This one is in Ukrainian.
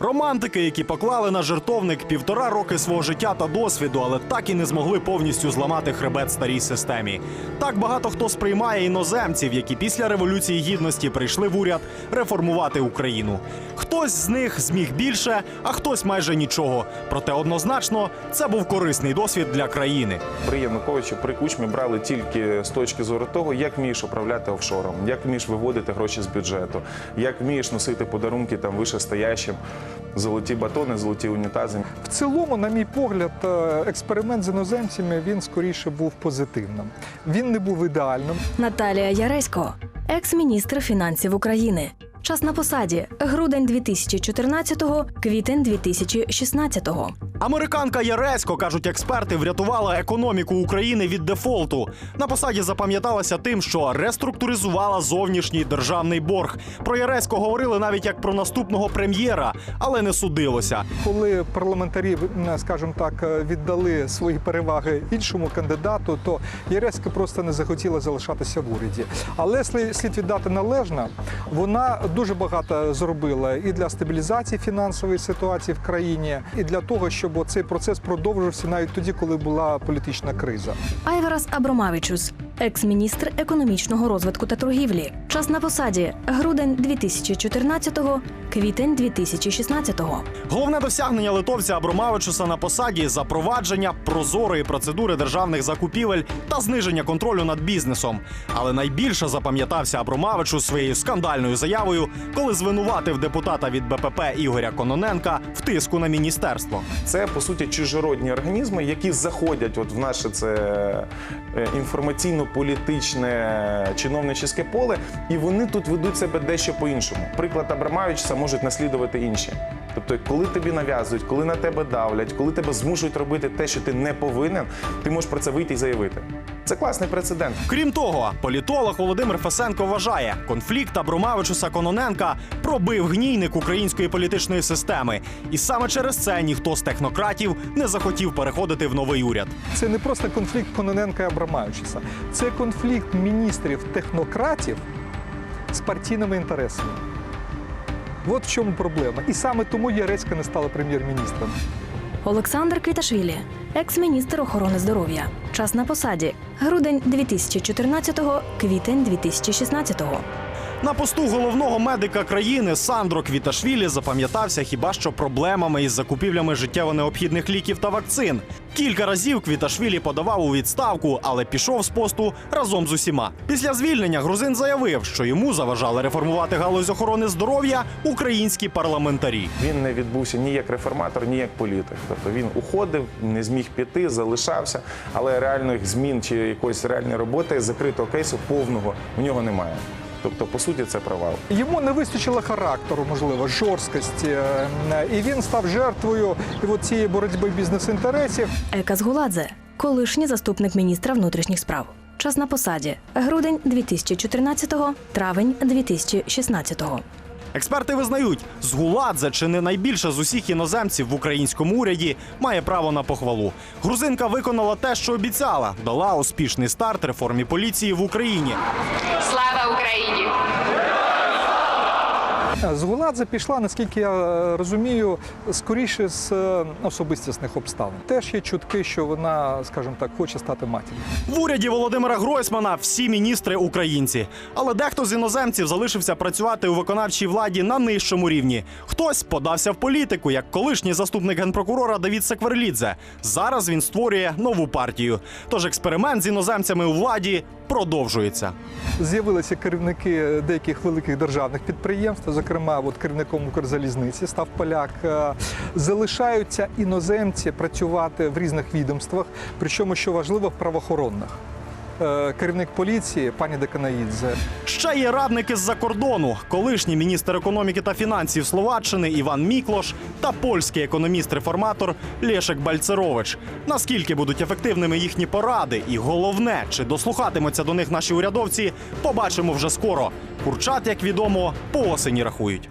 Романтики, які поклали на жертовник півтора роки свого життя та досвіду, але так і не змогли повністю зламати хребет старій системі. Так багато хто сприймає іноземців, які після революції гідності прийшли в уряд реформувати Україну. Хтось з них зміг більше, а хтось майже нічого. Проте однозначно це був корисний досвід для країни. При Януковичі, при Кучмі брали тільки з точки зору того, як вмієш управляти офшором, як вмієш виводити гроші з бюджету, як вмієш носити подарунки там вишестоящим, золоті батони, золоті унітази. В цілому, на мій погляд, е, експеримент з іноземцями він скоріше був позитивним. Він не був ідеальним. Наталія Яресько, екс-міністр фінансів України. Час на посаді грудень 2014-го, квітень 2016-го. Американка Яресько, кажуть експерти, врятувала економіку України від дефолту. На посаді запам'яталася тим, що реструктуризувала зовнішній державний борг. Про Яресько говорили навіть як про наступного прем'єра, але не судилося. Коли парламентарі, скажімо так, віддали свої переваги іншому кандидату, то Яреська просто не захотіла залишатися в уряді. Але слід слід віддати належне, вона дуже багато зробила і для стабілізації фінансової ситуації в країні, і для того, щоб цей процес продовжився навіть тоді, коли була політична криза. Айварас Абромавічус, екс-міністр економічного розвитку та торгівлі. Час на посаді грудень 2014-го, квітень 2016-го. Головне досягнення литовця Абромавичуса на посаді запровадження прозорої процедури державних закупівель та зниження контролю над бізнесом. Але найбільше запам'ятався Абромавичу своєю скандальною заявою, коли звинуватив депутата від БПП Ігоря Кононенка в тиску на міністерство. Це по суті чужородні організми, які заходять от в наше це е, інформаційно-політичне чиновниче поле, і вони тут ведуть себе дещо по-іншому. Приклад Абрамавича можуть наслідувати інші. Тобто, коли тобі нав'язують, коли на тебе давлять, коли тебе змушують робити те, що ти не повинен, ти можеш про це вийти і заявити. Це класний прецедент. Крім того, політолог Володимир Фесенко вважає, конфлікт Абромавичуса Кононенка пробив гнійник української політичної системи, і саме через це ніхто з технократів не захотів переходити в новий уряд. Це не просто конфлікт Кононенка і Абрамавичуса, це конфлікт міністрів-технократів з партійними інтересами. От в чому проблема. І саме тому Яреська не стала прем'єр-міністром. Олександр Квіташвілі, екс-міністр охорони здоров'я. Час на посаді грудень 2014-го, квітень 2016-го. На посту головного медика країни Сандро Квіташвілі запам'ятався хіба що проблемами із закупівлями життєво необхідних ліків та вакцин. Кілька разів Квіташвілі подавав у відставку, але пішов з посту разом з усіма. Після звільнення грузин заявив, що йому заважали реформувати галузь охорони здоров'я українські парламентарі. Він не відбувся ні як реформатор, ні як політик. Тобто він уходив, не зміг піти, залишався, але реальних змін чи якоїсь реальної роботи закритого кейсу повного в нього немає. Тобто, по суті, це провал. Йому не вистачило характеру, можливо, жорсткості, і він став жертвою цієї боротьби бізнес-інтересів. Екас Гуладзе колишній заступник міністра внутрішніх справ. Час на посаді грудень 2014-го, травень 2016-го. Експерти визнають, Згуладзе, чи не найбільша з усіх іноземців в українському уряді, має право на похвалу. Грузинка виконала те, що обіцяла, дала успішний старт реформі поліції в Україні. Слава Україні! Згуладзе пішла, наскільки я е, розумію, скоріше з е, особистісних обставин. Теж є чутки, що вона, скажімо так, хоче стати матір'ю. В уряді Володимира Гройсмана всі міністри українці. Але дехто з іноземців залишився працювати у виконавчій владі на нижчому рівні. Хтось подався в політику, як колишній заступник генпрокурора Давід Секверлідзе. Зараз він створює нову партію. Тож експеримент з іноземцями у владі продовжується. З'явилися керівники деяких великих державних підприємств, зокрема, от керівником Укрзалізниці став поляк. Е, Залишаються іноземці працювати в різних відомствах, причому що важливо в правоохоронних. Е, Керівник поліції пані Деканаїдзе, Ще є радники з-за кордону, колишній міністр економіки та фінансів Словаччини Іван Міклош та польський економіст-реформатор Лєшек Бальцерович. Наскільки будуть ефективними їхні поради, і головне, чи дослухатимуться до них наші урядовці, побачимо вже скоро. Курчат, як відомо, по осені рахують.